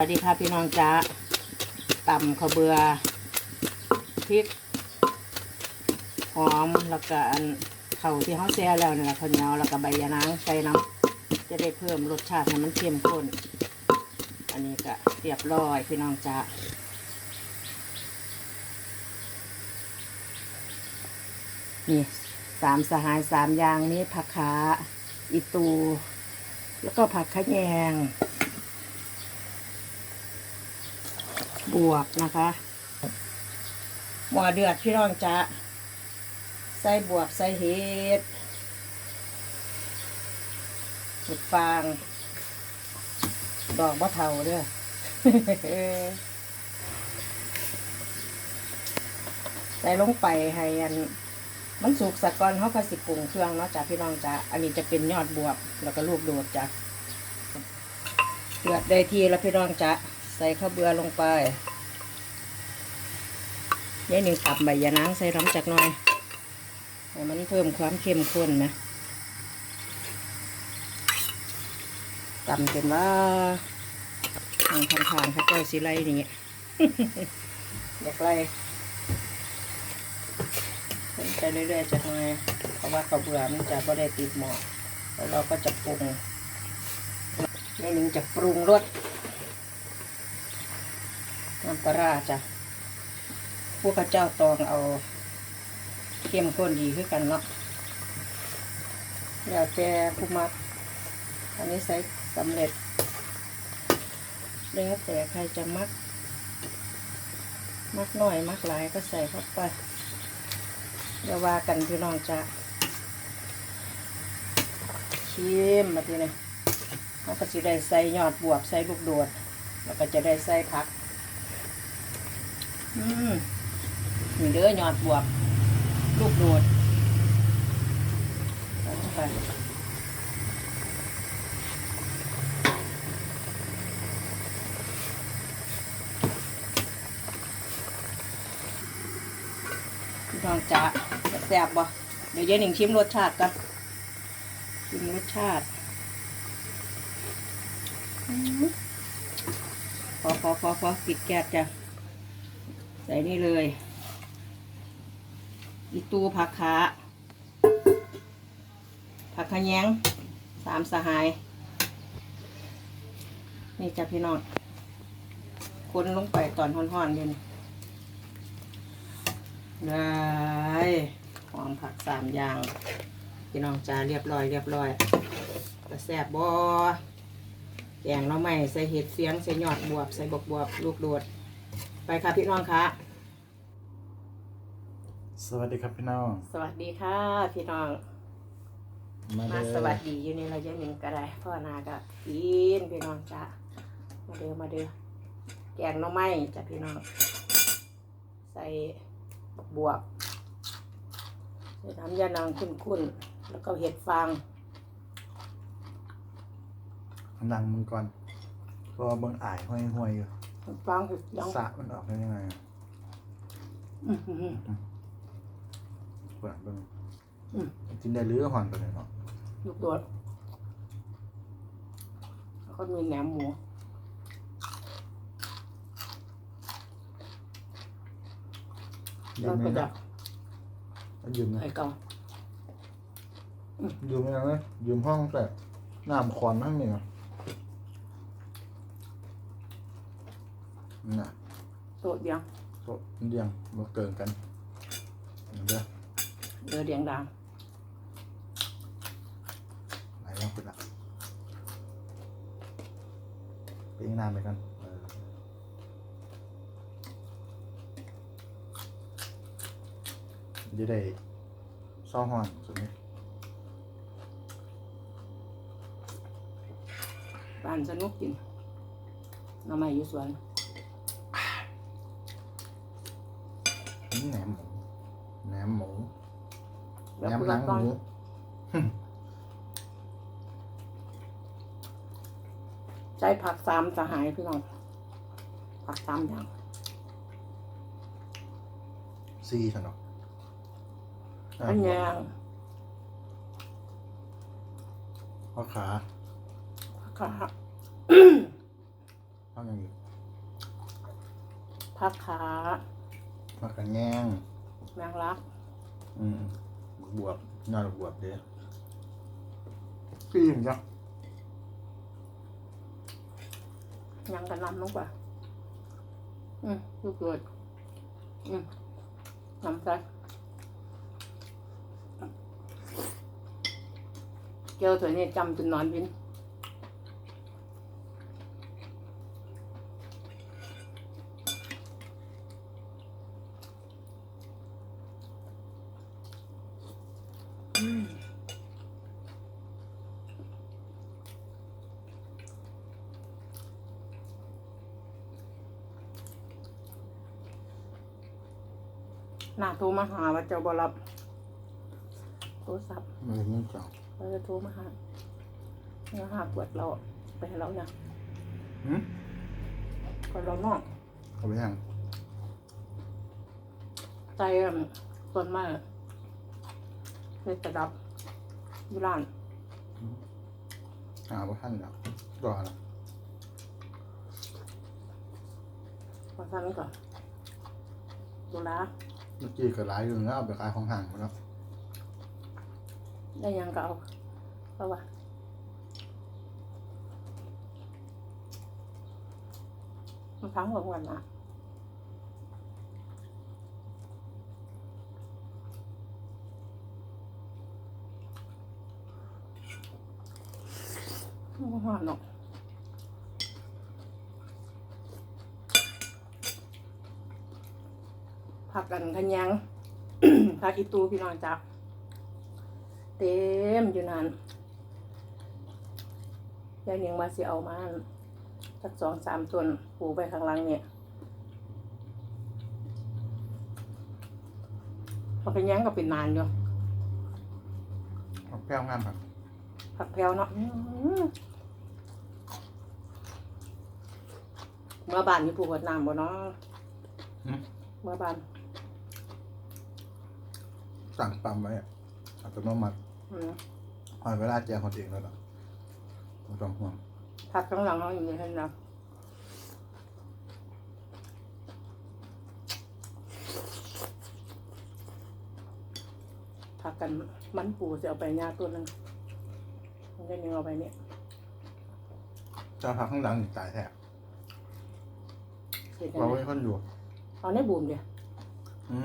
สวัสดีค่ะพี่น้องจ้าตำข้าวเบือพริกหอมแล้วก็อันเข่าที่เขาแซ่แล้วนี่แหละข้าวเหนียวแล้วก็ใบยะนางใส่น้ำจะได้เพิ่มรสชาติให้มันเข้มข้น อันนี้ก็เรียบร้อยพี่น้องจ้านี่สามสหายสามอย่างนี้ผักขาอีตู แล้วก็ผักขะแยง บวกนะคะหม้อเดือดพี่น้องจะใส่บวกใส่เห็ดเห็ดฟาง ดอกมะเทาเด้อใส่ลงไปให้อันมันสุกสักก่อนเขาก็สิปรุงเครื่องเนาะจ้ะพี่น้องจ้ะอันนี้จะเป็นยอดบวบแล้วก็ลูกโดดจ้ะเดือดได้ทีแล้วพี่น้องจ้ะ ใส่ข้าวเบือลงไปยายหนึ่งตับใบยะนางใส่น้ำจากหน่อยให้มันเพิ่มความเข้มข้นนะตำเป็นว่าทางทางทางเขาเจ้าสิไลอย่างเงี้ยอยากไล่ไปเรื่อยๆจากหน่อยเพราะว่าข้าวเบือมันจะก็ได้ติดหมอแล้วเราก็จะปรุงยายหนึ่งจะปรุงรส น้ำปลาร้าจ้ะพวกข้าเจ้าตองเอาเข้มข้นดีขึ้นกันเนาะแล้วแต่ผู้มักอันนี้ใส่สำเร็จ แล้วแต่ใครจะมัก มักน้อยมักหลายก็ใส่เข้าไปเดี๋ยวว่ากันพี่น้องจ้ะชิมมาทีนี้เราก็จะได้ใส่ยอดบวบใส่ลูกโดด แล้วก็จะได้ใส่ผัก อืมนี่เด้อยอดบวบลูกโดดใส่เข้าไปพี่น้องจ๋าแซ่บบ่เดี๋ยวเย็นหนึ่งชิมรสชาติกันชิมรสชาติพอพอพอพอปิดแก๊สจ้ะ ใส่นี่เลย อีตูผักขาผักขะแยงสามสหาย นี่จ้ะพี่น้องคนลงไปตอนห่อนๆเด่นได้หอมผักสามอย่าง พี่น้องจ้าเรียบร้อยเรียบร้อยกระแสบบอแกงหน้อไม่ใส่เห็ดเสียง ใส่ยอดบวบ ใส่บวบบวบ ลูกโดด ไปค่ะพี่น้องคะสวัสดีครับพี่น้อง สวัสดีค่ะพี่น้อง มามาเด้อสวัสดีอยู่ในระยะหนึ่งก็ได้พ่อนาก็กินพี่น้องจ้ะมาเด้อมาเด้อแกงหน้อไม้จ้ะพี่น้อง ใส่บักบวบใส่น้ำยานางคุ้นๆแล้วก็เห็ดฟางนั่งมึงก่อนเพราะว่าเบิ่งอ่ายห้อยห้อยๆอยู่เห็ด ฟางเห็ดยังสระมันออกได้ยังไงอื้อหือ เปิดเบิ่งอืม กินได้หรือหอนไปเลยเนาะลูกโดดแล้วก็มีแหนมหมูยืแล้วมไหมก็จะนะยืมนะไข่เก่ายืมไหมนะยืมห้องแต่น้ำคอนทั้งนี้นะ น่ะโตะเดียงโต๊ะเดียงมาเกินกันเดี๋ยวเดือเดียงดังไหนลองไปละไปยิงน้ำไปกันเออจะได้เศร้าห้อนสุดนี้บ้านสนุกกินหน้ำไม้อยู่สวน นี่แหนมหมูแหนมหมูแหแล้วนมคุณหนัละงตอนหมูใช้ผักสามสหายพี่น้องผักสามอย่างซีสนอกอันแยงพ่อขาผักขาพ่ข้าวยังอีกผักขา ผักกระแยงแมงลัก อืมบวบยอดบวบเด้ปีมจ้ะยังกันน้ำลงไปอืมลูกเกิด อืมน้ำใส่เจ้าตัวนี้จำจนนอนวิน หน้าโทรมาหาว่าเจ้าบ่รับโทรศัพท์มันยังจังเราจะโทรมาหาเนื้อหาปวดเราไปให้เราเนี่ยหืมก่อนเรานอกเอาไปยังใจอั่นต้นไม้ในตะดับอยูร้านหาว่าท่านแล้วรอแล้วพอสั้นก่อนดูแล เมื่อกี้ก็หลายอยู่แล้วเอาไปขายของห่างหมดแล้วได้ยังก็เอาเอาวะมันพังกว่าวันนะไม่หวานหรอก ผักกันขันยังผักอีตูพี่น้องจับเต็มอยู่นั่นยายเนียงมาสิเอามาสักสองสามต้นปลูกไปข้างหล่างเนี่ยพอเป็นหยังก็เป็นนานอยู่เอาแพ้วงามครับผักแพรวเนาะอื้อหือเมื่อบ้านมีปลูกกับน้ำบ่เนาะหืมเมื่อบ้าน สั่งปั๊มไว้อะอัตโนมัติอืมพอเวลาแจกคนเองแล้วหรอไม่ต้องห่วงผักข้างหลังเขาอยู่ในนั้นนะผักกันมันปูจะเอาไปย่าตัวหนึงมันจะนึงเอาไปเนี่ยเจ้าพักข้างหลังนี่ตายแท้เสร็จเราแล้วไว้คนอยู่เอาในบูมเดียว อื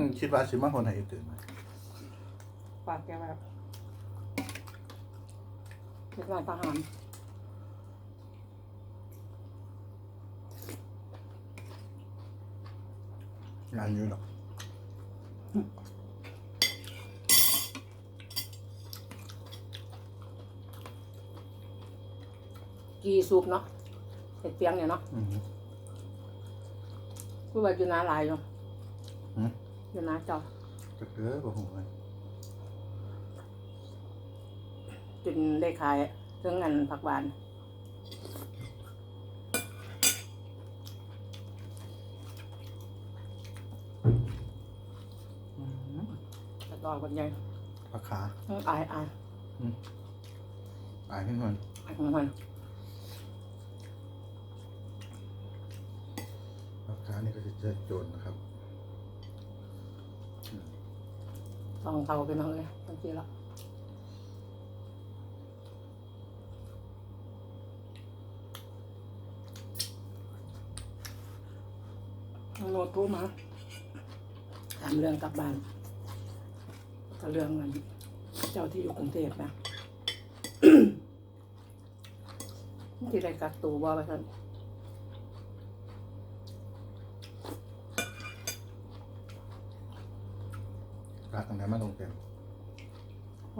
มคิดว่าสิมาคนไหนตื่นไหมฝากแกแบบเด็กงานทหารงานอยู่หรอกกีซุปเนาะเห็ดเปียงเนี่ยเนาะอืม คือว่าอยู่นาหลายอยู่ หืมอยู่นาเจ้าจะเกลือบ่หูเลยจนได้ขายเครื่องงานผักหวานอืมตะกอนคนใหญ่ผักขาอ้ายอายอายขึ้นคนอายของมันผักขานี่ก็จะเจอโจรนะครับ ลองเตาไปน้องเลยบางทีละโนดรู้มาถามเรื่องกลับบ้านก็เรื่องเงินเจ้าที่อยู่กรุงเทพนะที่ได้กักตัวว่าไปท่าน รักกันไหนมาลงเต็ม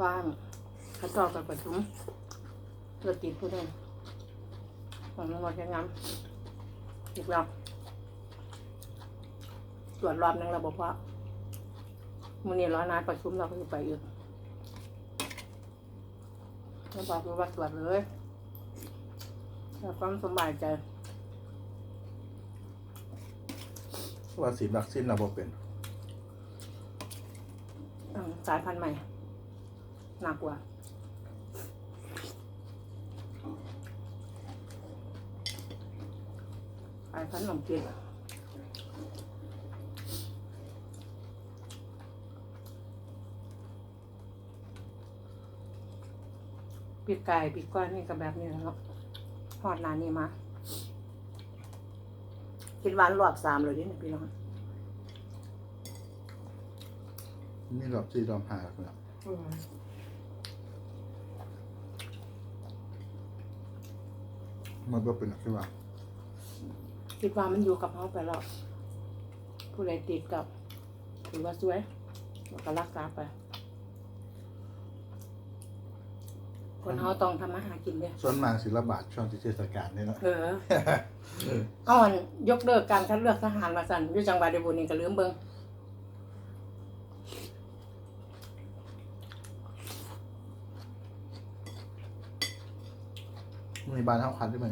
ว่างเขาจอบไปประชุมเพื่อติดผู้ใดของจังหวัดเชียงรายอีกรอบตรวจรอบหนึงเราบอกว่ามื่อนี้ร้อยนายประชุมเราก็จะไปอีกเราบอกว่าตรวจเลยเพื่อความสบายใจว่าสีวัคซีนเราบ่เป็นอืม สายพันธุ์ใหม่ หนักกว่าไอ้ขนมจีนปีกไก่ปีกก้อนนี่ก็แบบนี้แล้วหอดนานนี่มากินหวานรอบสามเลยดิเนี่ยพี่น้อง นี่รอบสี่รอบห้าแล้วครับมันก็เป็นอะไรวะคิดว่ามันอยู่กับเขาไปแล้วผู้ใดติดกับถือว่าสวยแล้วก็รักษาไป คนเขาต้องทำมาหากินเด้อส่วนมากศิลบาทช่วงที่เทศกาลนี่เนาะเออเอาอันยกเลิกการคัดเลือกทหารมาสั่นอยู่จังหวัดเดบุรีก็ลืมเบิ่ง มีบ้านเท่าคันได้ไหม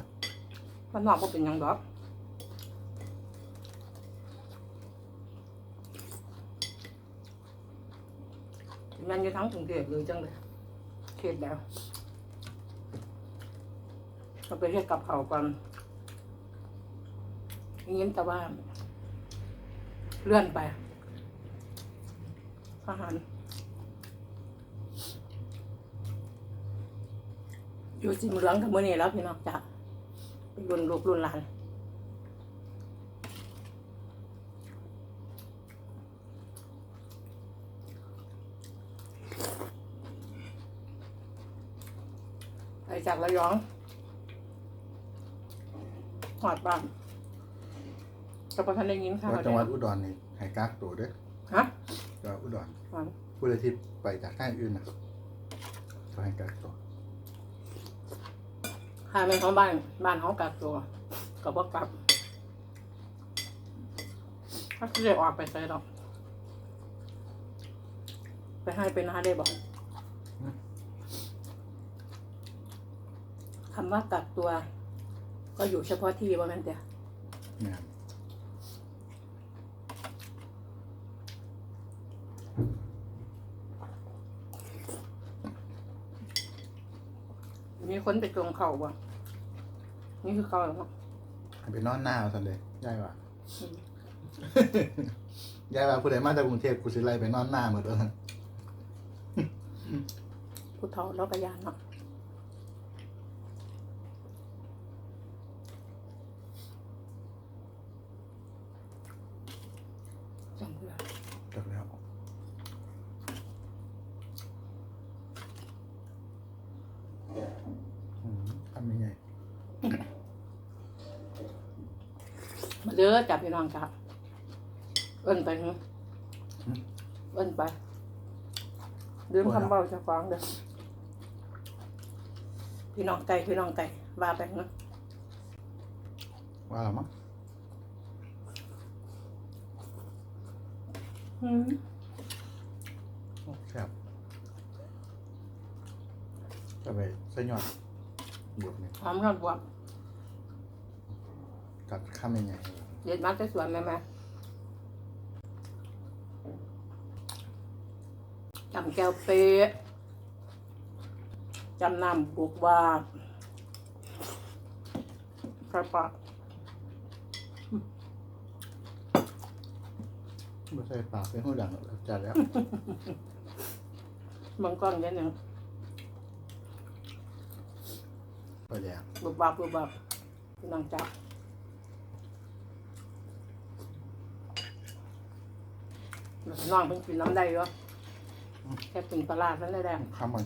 มันนอกบ่เป็นหยังดอกมันอยู่ทั้งกรุงเทพเลยจังเลยเขตแล้วเราไปเรียกกับเขาวก่อนยินแต่ว่า เลื่อนไปทหาร อยู่สิมเหลืองกับมือนี่แล้วพี่น้องจ้ะเป็นรุ่นลูกรุ่นหลานไปจากระยองหอดบ้านกับประธานได้ยินค่ะว่าจังหวัดอุดรนี่ให้กักตัวเด้อฮะจังหวัดอุดรหอด ผู้ใดที่ไปจากท่างอื่นนะก็ให้กักตัว หาเป็นของบ้าน บ้านเขากักตัวกับว่ากลับถ้าเรียกออกไปใส่ดอกไปให้เป็นหาได้บอกคำว่ากักตัว ก็อยู่เฉพาะที่ว่าแม่นแต่เนี่ย มีคนไปจงเขาบ่นี่คือเขาเหรอให้ไปนอนหน้าเอาสันเลยย่ายว่าอืมย่ายว่าผู้ใดมาจากกรุงเทพกูสิไล่ไปนอนหน้าหมดเลยผู้เฒ่าแล้วก็ยานเนาะจังเพื่อ จบแล้วอืมทำยังไงมาเด้อจับพี่น้องจับเอิ้นไปหึเอิ้นไปลืมคำเบาเจะฟังเด้อพี่น้องไก่พี่น้องไก่ว่าไปหึว่าแล้วมั้งอืมครับจะไปใส่ยอด บวกนี่หอมยอดบวบกัดข้ามยังไงเด็ดมาแต่สวนแม่แม่จำแก้วเป๊ะจำน้ำบุกบาทกระปะไม่ใช่ปากเป็นหูดังหรอกจัดแล้ว บางก้อนเนี้ยหนึ่ง ไปแล้วบุกบาบบุกบาบพี่น้องจับน้องเป็นกินน้ำได้เหรอแค่กินปลาร้านั่นได้ข้ามมัน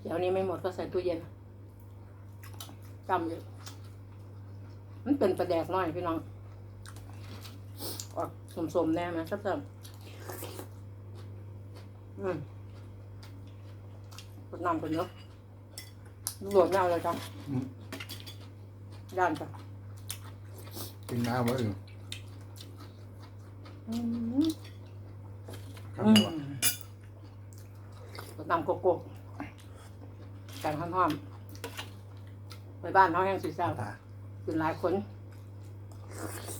เดี๋ยวนี้ไม่หมดก็ใส่ตู้เย็นจำอยู่มันเป็นปลาแดกน้อยพี่น้องออกสมๆแน่ไหมครับเติมอืมน้ำกันเนาะ โดดน้ำเลยจ้ะอืม ย่านจ้ะกินน้ำไว้อยู่อืมครับอืมว่ากดน้ำโกโก้แกงห้อมๆไปบ้านเขาแห้งสีแซ่บ ตากินหลายคน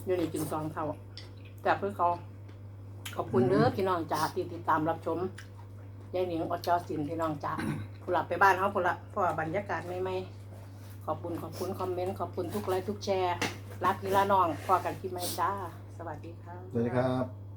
อยู่นี่กินซองเขาแต่เพื่อเขา ขอบคุณเด้อพี่น้องจ๋าที่ติดตามรับชมยายหนิงอดจอสินพี่น้องจ๋าผู้ หลับไปบ้านเขาผู้ละเพราะว่าบรรยากาศไม่ไม่ขอบคุณขอบคุณคอมเมนต์ขอบคุณทุกไลค์ทุกแชร์ รักพี่ละน้องพอกันคลิปไม่จ้า สวัสดีครับ สวัสดีครับ